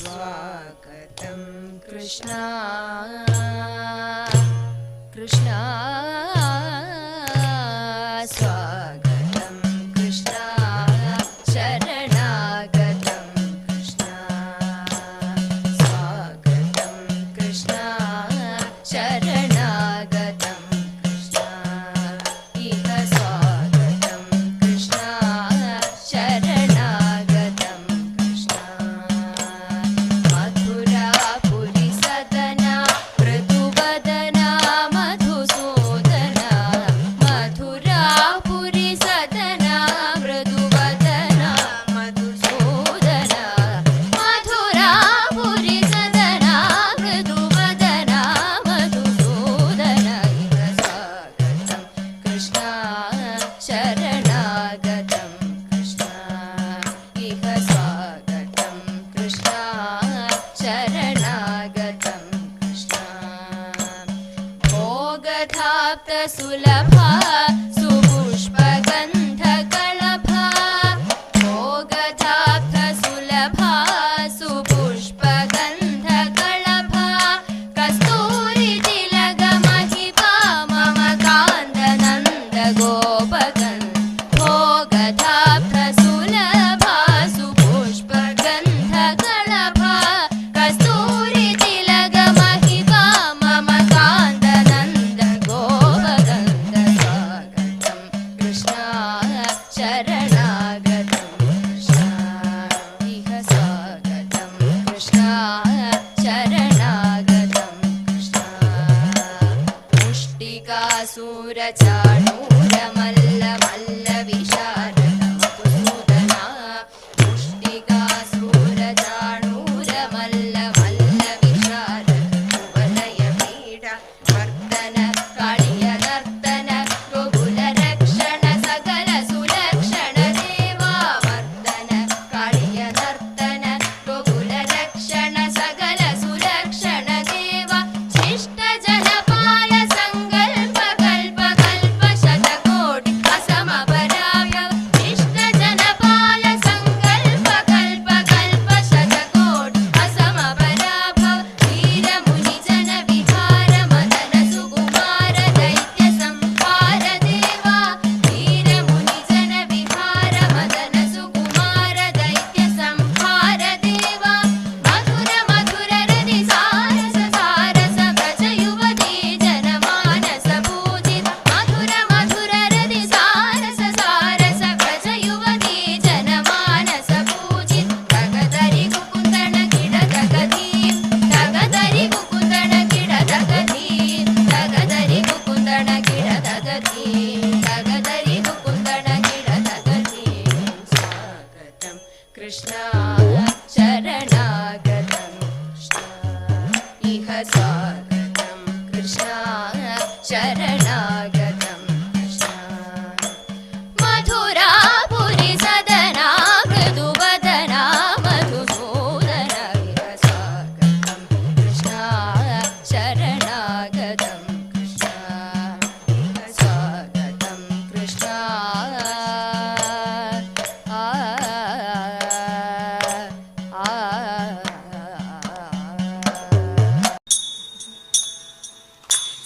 स्वागतं कृष्णा। कृष्णा। ൂലമല്ല വല്ല വിഷ Krishna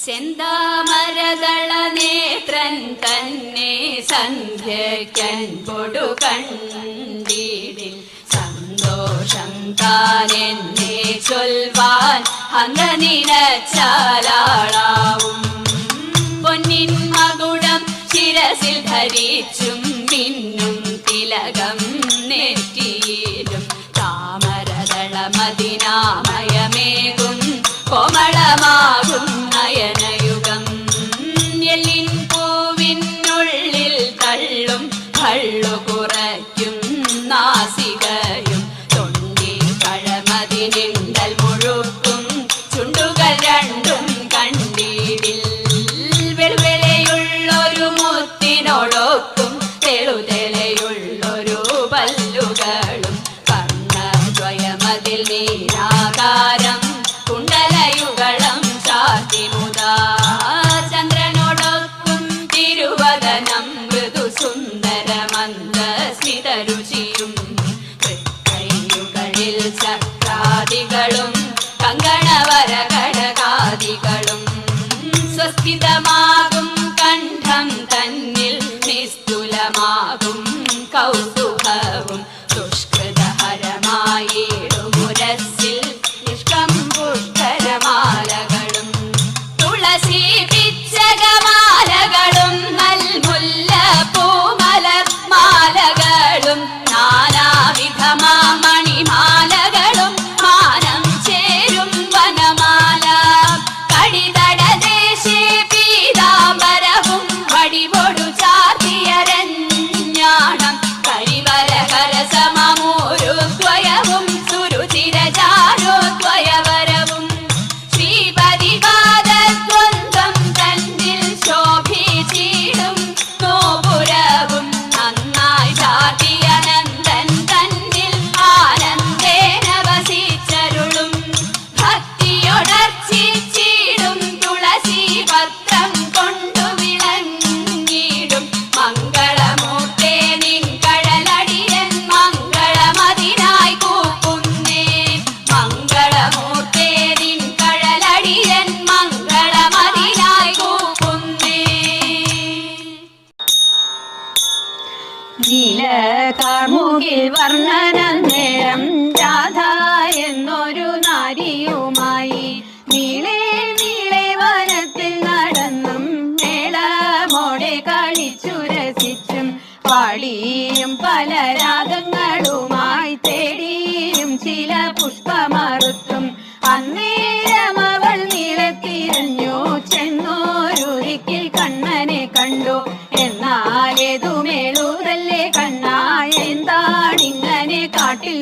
ചെന്താമരതള നേത്രൻ തന്നെ സന്തോഷം താനെന്നെ ചൊൽവാൻ പൊന്നിൻ മകുടം ശിരസിൽ ധരിച്ചും പിന്നും തിലകം chocolate. കാർമുകിൽ വർണന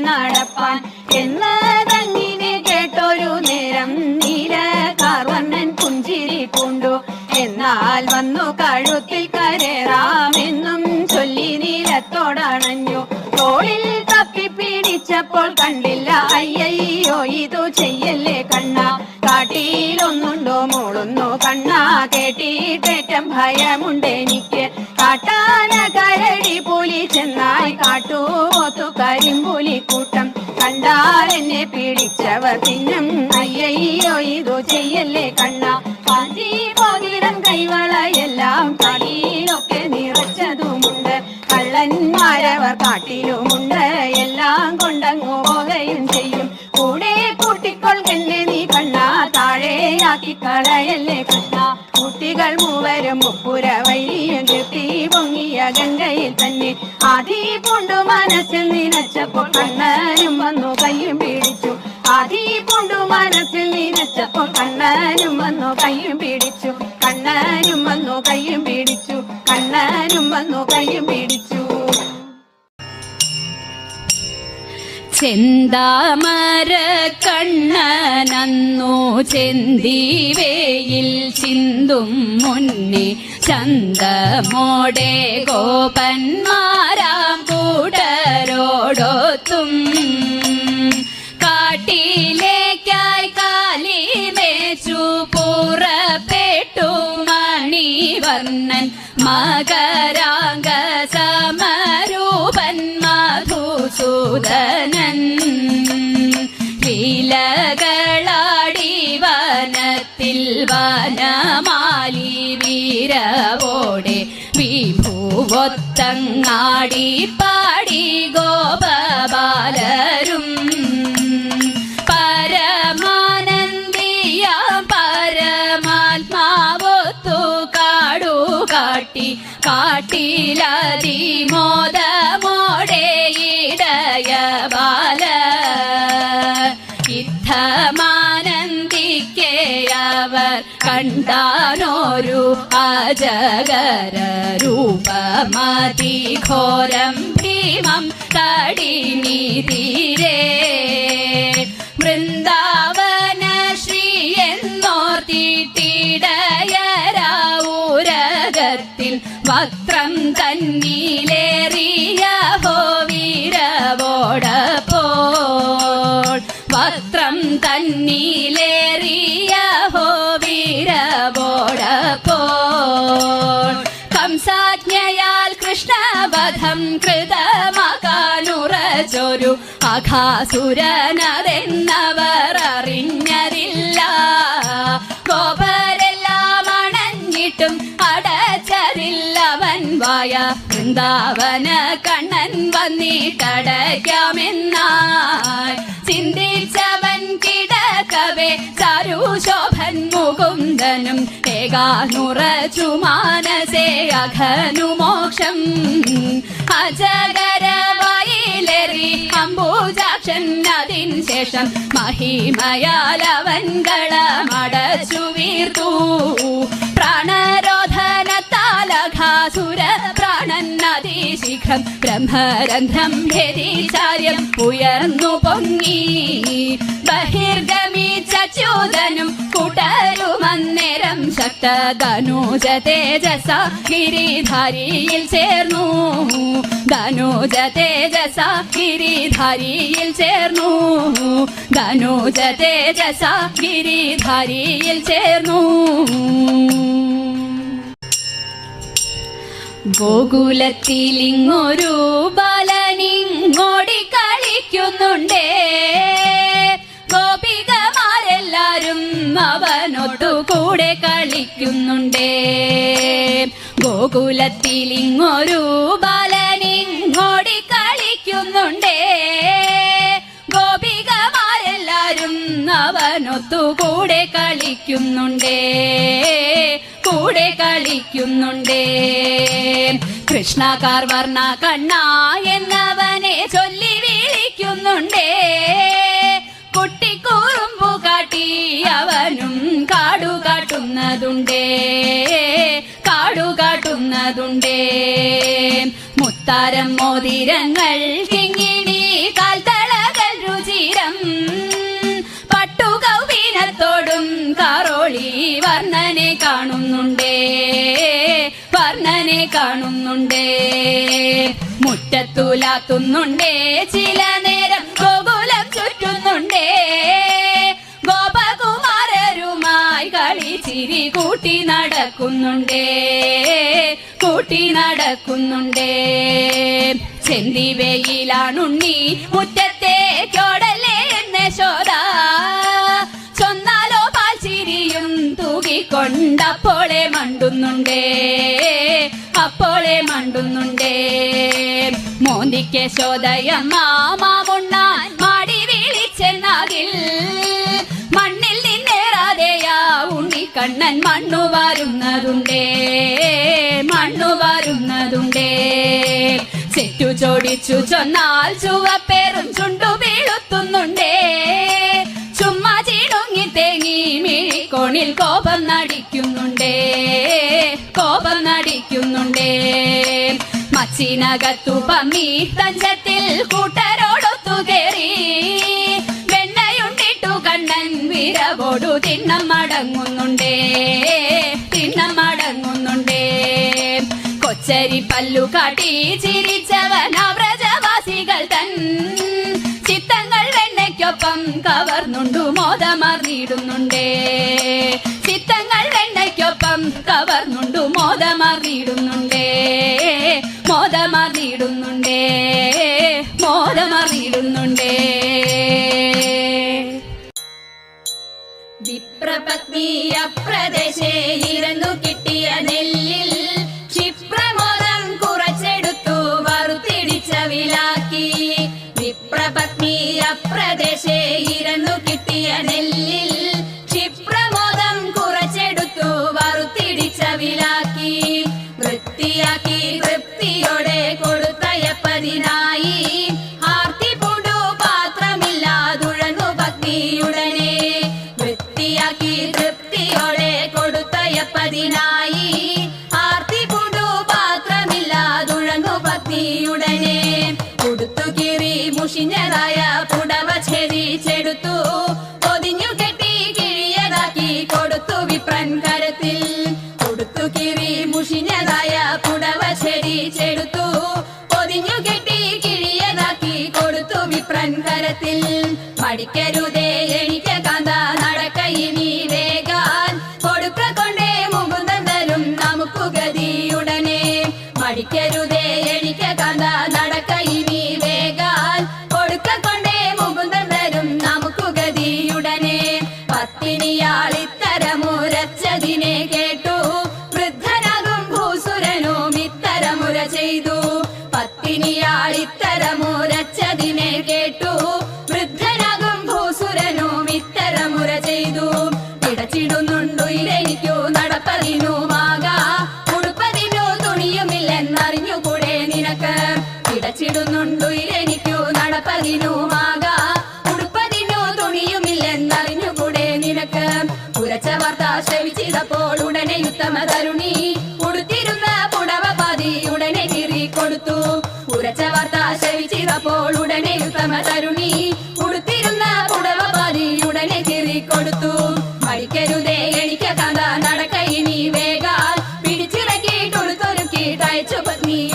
നടപ്പാൻ എന്നതങ്ങിനെ കേട്ടൊരു നേരം നീല കാർവണ്ണൻ പുഞ്ചിരി പൂണ്ടു. എന്നാൽ വന്നു കഴുത്തിൽ കരേറാമെന്നും ചൊല്ലി നീലത്തോടണഞ്ഞു. തോളിൽ തപ്പി പിടിച്ചപ്പോൾ കണ്ടില്ല അയ്യയ്യോ ഇതു ചെയ്യല്ലേ കണ്ണ? കാട്ടിയിലൊന്നുണ്ടോ? മൂളുന്നു കണ്ണ. കേട്ടിട്ടേറ്റം ഭയമുണ്ട് എനിക്ക്. കാട്ടാന കരടി പുലി ചെന്നായി കാട്ടുപോത്തു കരിമ്പുലി കൂട്ടം കണ്ടാൽ എന്നെ പിടിച്ചവർ തിന്നും. അയ്യോ ഇതു ചെയ്യല്ലേ കണ്ണ? കാഞ്ചി പോകിടം കൈവളയെല്ലാം കളിയിലൊക്കെ നിറച്ചതുമുണ്ട്. കള്ളന്മാരവർ കാട്ടിലുമുണ്ട്. എല്ലാം കൊണ്ടങ്ങു പോകുകയും ചെയ്യും. കൂടെ കൂട്ടിക്കൊള്ളുന്നെ നീ കണ്ണ. താഴെയാക്കി കളയല്ലേ കണ്ണ? കുട്ടികൾ മൂവരും മുപ്പുര വൈരിയും കീർത്തി പൊങ്ങിയ ഗംഗയിൽ തന്നെ. ആദി പൊണ്ടു മനസ്സിൽ നിനച്ചപ്പോൾ കണ്ണനും വന്നു കയ്യും പിടിച്ചു. ആദി പൊണ്ടു മനസ്സിൽ നിനച്ചപ്പോൾ കണ്ണനും വന്നു കയ്യും പിടിച്ചു. കണ്ണനും വന്നു കയ്യും പിടിച്ചു. കണ്ണനും വന്നു കയ്യും പിടിച്ചു. ചെന്താമര കണ്ണനന്നു ചെന്തിവേയിൽ ചിന്തും മുന്നേ ചന്തമോടെ ഗോപന്മാരാം കൂടരോടൊത്തും. കാട്ടിലേക്കായി കാലിമേച്ചു പുറപ്പെട്ടു മണിവർണൻ മകരാംഗ സമരൂപൻ വനമാലി വീരവോടെ വിഭൂവൊത്തങ്ങാടി പാടി ഗോപബാലരും. പരമാനന്ദിയ പരമാത്മാവൊത്തു കാടു കാട്ടി കാട്ടിലതി കണ്ടാനോരു അജഗര രൂപമതി ഘോരം ഭീമം തടിനി തീരേ. വൃന്ദാവന ശ്രീ എന്നോർത്തിട്ടിടയരാവൂരകത്തിൽ വക്രം തന്നിലേറിയ കൃതമകാനുറച്ചൊരു അഘാസുരനതെന്നവർ അറിഞ്ഞതില്ല കോപരെല്ലാം അണഞ്ഞിട്ടും അടച്ചതില്ലവൻ വായ വൃന്ദാവന കണ്ണൻ വന്നിട്ടടയ്ക്കാമെന്നായി ചിന്തിച്ചവൻ കിടക്കവേ ചാരുശോഭ മുകുന്ദനും ഏകാനുറച്ചു മാനസേ അഘനു മോക്ഷം. അജകരവായിലേറി അംബുജാക്ഷൻ അതിൻ ശേഷം മഹിമയാലവൻകള മടച്ചു വീർത്തു പ്രാണരോധനത്താലഘാസുര പ്രാണന്നതിശിഖം ബ്രഹ്മരന്ധ്രം ഭേദിചാര്യം ഉയർന്നു പൊങ്ങി. ബഹിർഗമിച്ചൂതനും കൂട്ടരുമന്നേരം ശക്തധനുജ തേജസ ഗിരിധാരിയിൽ ചേർന്നു. ധനുജ തേജസ ഗിരിധാരിയിൽ ചേർന്നു. ധനുജ തേജസ ഗിരിധാരിയിൽ ചേർന്നു. ഗോകുലത്തിലിങ്ങൊരു ബാലനിങ്ങോടി കളിക്കുന്നുണ്ടേ. അവനൊത്തു കൂടെ കളിക്കുന്നുണ്ടേ. ഗോകുലത്തിലിങ്ങൊരു ബാലനിങ്ങോടി കളിക്കുന്നുണ്ടേ. ഗോപികമാരെല്ലാരും അവനൊത്തു കൂടെ കളിക്കുന്നുണ്ടേ. കൂടെ കളിക്കുന്നുണ്ടേ. കൃഷ്ണകാർ വർണ കണ്ണ എന്നവനെ ചൊല്ലി വിളിക്കുന്നുണ്ടേ. കാട്ടുന്നതുണ്ടേ കാടുകാട്ടുന്നതുണ്ടേ. മുത്താരം മോതിരങ്ങൾ കിങ്ങിണി കാൽത്തളകൾ രുചിരം. പട്ടുകൗവീനത്തോടും കാറോളി വർണനെ കാണുന്നുണ്ടേ വർണനെ കാണുന്നുണ്ടേ. മുറ്റത്തുലാത്തുന്നുണ്ടേ ചില നേരം ഗോകുലം ചുറ്റുന്നുണ്ടേ. ചിരി കൂട്ടി നടക്കുന്നുണ്ടേ. കൂട്ടി നടക്കുന്നുണ്ടേ. ചെന്തി വെയിലാണുണ്ണി മുറ്റത്തേക്കോടല്ലേ എന്നെ ശോധ ചൊന്നാലോ പാൽച്ചിരിയും തൂകിക്കൊണ്ടപ്പോളെ മണ്ടുന്നുണ്ടേ. അപ്പോളെ മണ്ടുന്നുണ്ടേ. മോന്തിക്ക് ശോദയമ്മ മണ്ണു വരുന്നതുണ്ടേ മണ്ണു വരുന്നതുണ്ടേ. ചെറ്റു ചോടിച്ചു ചൊന്നാൽ ചുവപ്പേറും ചുണ്ടു വീഴുത്തുന്നുണ്ടേ. ചുമ്മാ ചീണുങ്ങി തേങ്ങി മിഴിക്കോണിൽ കോപം നടിക്കുന്നുണ്ടേ കോപം നടിക്കുന്നുണ്ടേ. മച്ചിനകത്തു പമ്മി തഞ്ചത്തിൽ കൂട്ടരോടൊത്തു കയറി. വിരവോടു തിണ്ണം മടങ്ങുന്നുണ്ടേ തിണ്ണം മടങ്ങുന്നുണ്ടേ. കൊച്ചരി പല്ലു കാട്ടി ചിരിച്ചവൻ വ്രജവാസികൾ തൻ. ചിത്തങ്ങൾ വെണ്ണയ്ക്കൊപ്പം കവർന്നുണ്ടു മോദമറിയിടുന്നുണ്ടേ ചിത്തങ്ങൾ വെണ്ണയ്ക്കൊപ്പം കവർന്നുണ്ടു മോദമറിയിടുന്നുണ്ടേ മോദമറിയിടുന്നുണ്ടേ മോദമറിയിടുന്നുണ്ടേ വിപ്രപത്നീയ പ്രദേശേ ഇരുന്നു കിട്ടിയ നെല്ലിൽ മടിക്കരുതേ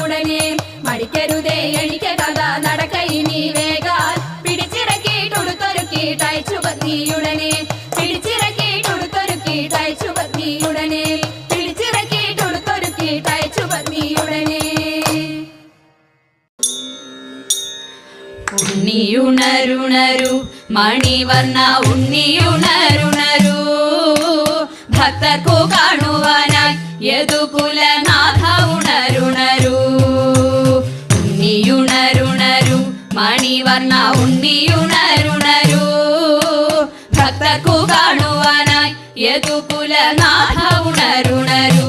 ഉടനെ മടിക്കരുതേ എനിക്ക് കഥ നടക്ക ഇനി വേഗാൽ. പിടിച്ചിറക്കിയിട്ടൊടുത്തൊരുക്കിയിട്ടയച്ചു പത്നി ഉടനെ. പിടിച്ചിറക്കിയിട്ടൊടുത്തൊരുക്കിയിട്ടയച്ചു പത്നി ഉടനെ. പിടിച്ചിറക്കിയിട്ടൊടുത്തൊരുക്കിയിട്ടയച്ചു പത്നി ഉടനെ. ഉണ്ണിയുണരുണരു മണിവർണ ഉണ്ണിയുണരുണരു. ഭക്തർക്കു കാണുവാനായി യദുകുലനാഥ ഉണരുണരു. മണിവർണ ഉണ്ണിയുണരുണരു. ഭക്തക്കു കാണുവാനായി യദുകുലനാഥ ഉണരുണരു.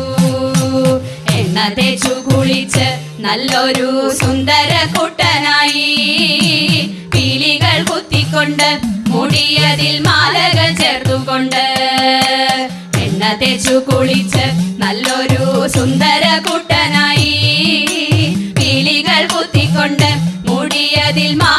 എണ്ണ തേച്ചു കുളിച്ച് നല്ലൊരു സുന്ദര കുട്ടനായി. പീലികൾ കുത്തിക്കൊണ്ട് മുടിയതിൽ മാലകൾ ചേർത്തുകൊണ്ട് എണ്ണ തേച്ചു കുളിച്ച് നല്ലൊരു സുന്ദര കുട്ടനായി. മുടിയതിൽ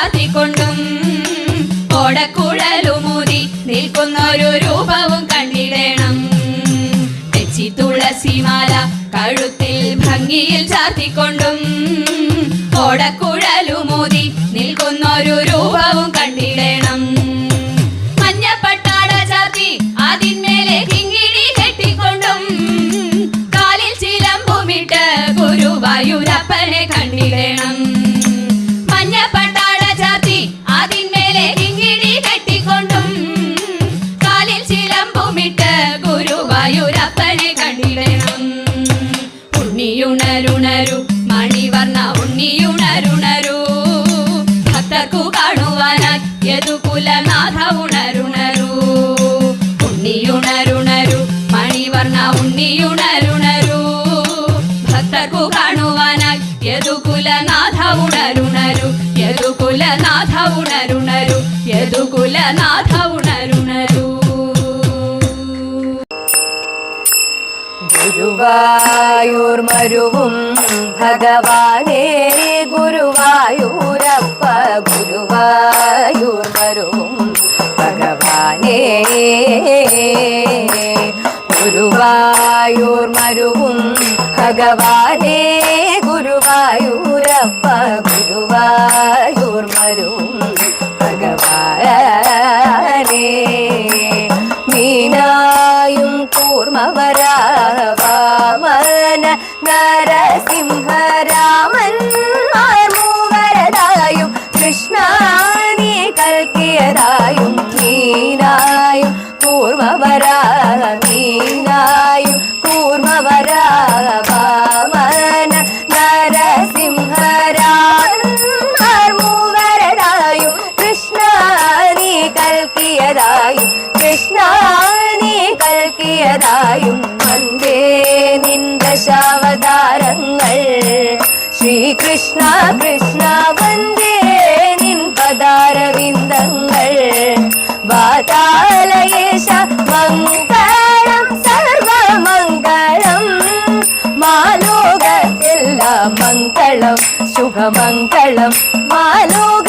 ചാത്തിക്കൊണ്ടും ഓടക്കുഴലുമൂതി നിൽക്കുന്നൊരു രൂപവും കണ്ടിടണം. തെച്ചി തുളസിമാല കഴുത്തിൽ ഭംഗിയിൽ ചാത്തിക്കൊണ്ടും ഓടക്കുഴലുമൂതി ഉണ്ണിയുണരുണരു മണിവർണ ഉണ്ണിയുണരുണരു. ഭക്തർക്കു കാണുവാനായി യദുകുലനാഥ ഉണരുണരു യദുകുലനാഥ ഉണരുണരു യദുകുലനാഥ ഉണരുണരു. ഗുരുവായൂർ മരുവും ഭഗവാനേ ഗുരുവായൂരപ്പ ഗുരുവായൂർ മരുവും. ഭഗവാനേ ഗുരുവായൂർ മരുവും ഭഗവാനേ. ഗുരുവായൂരപ്പ ഗുരുവായൂർ മരുവും ഭഗവാനേ. കൽക്കിയതായും വന്ദേ നിന്ദശാവതാരങ്ങൾ ശ്രീകൃഷ്ണ കൃഷ്ണ വന്ദേ നിൻ പദാരവിന്ദങ്ങൾ. വാതാലയേശ മംഗളം സർവമംഗളം. മാലോകത്തില്ല മംഗളം ശുഭമംഗളം. മംഗളം